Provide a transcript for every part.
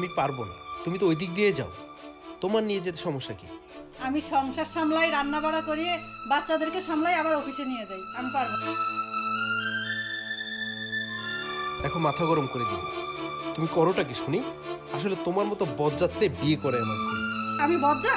আমি পারব না। তুমি তো ওই দিক দিয়ে যাও। তোমার নিয়ে যেতে সমস্যা কি? আমি সংসার সামলাই রান্না বাড়া করিয়ে বাচ্চাদেরকে সামলাই আবার অফিসে নিয়ে যাই। আমি পারব না। দেখো মাথা গরম করে দিও। না। তুমি করোটা কি শুনি? আসলে তোমার মতো বরযাত্রে বিয়ে করে আমার। আমি বজ্জা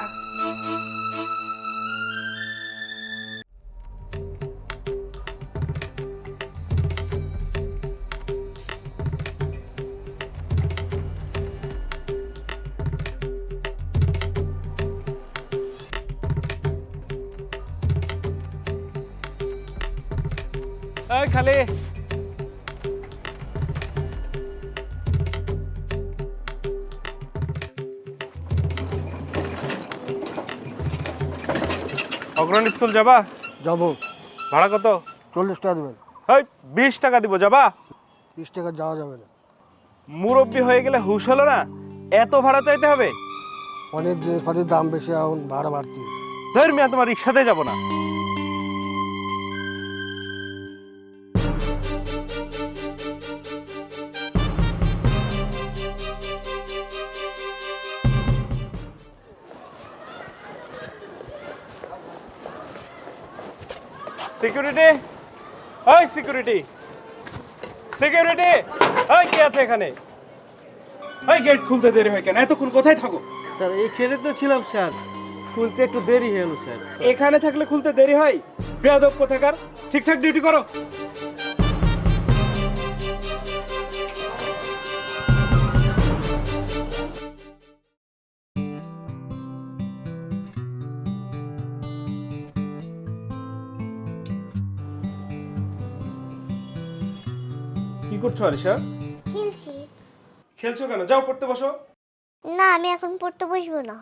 এই খালি অগ্রণী স্কুল যাবা? যাব। ভাড়া কত? চল্লিশ টাকা দেবেন। এই বিশ টাকা দিব যাবা? বিশ টাকা যাওয়া যাবে না। মুরব্বী হয়ে গেলে হুশ হলো না? এত ভাড়া চাইতে হবে? অনেক জিনিসপাতির দাম বেশি এখন ভাড়া বাড়তি। ধর মিয়া তোমার রিক্সাতে যাব না। সিকিউরিটি ওই সিকিউরিটি সিকিউরিটি ওই কি আছে এখানে? ওই গেট খুলতে দেরি হয় কেন? এতক্ষণ কোথায় থাকো? স্যার এই খেলে তো ছিলাম স্যার। খুলতে একটু দেরি হলো স্যার। এখানে থাকলে খুলতে দেরি হয়? বেয়াদব কোথাকার? ঠিকঠাক ডিউটি করো। কি করছ আরিশা? খেলছি। খেলছো কেন? যাও পড়তে বসো। না আমি এখন পড়তে বসবো না।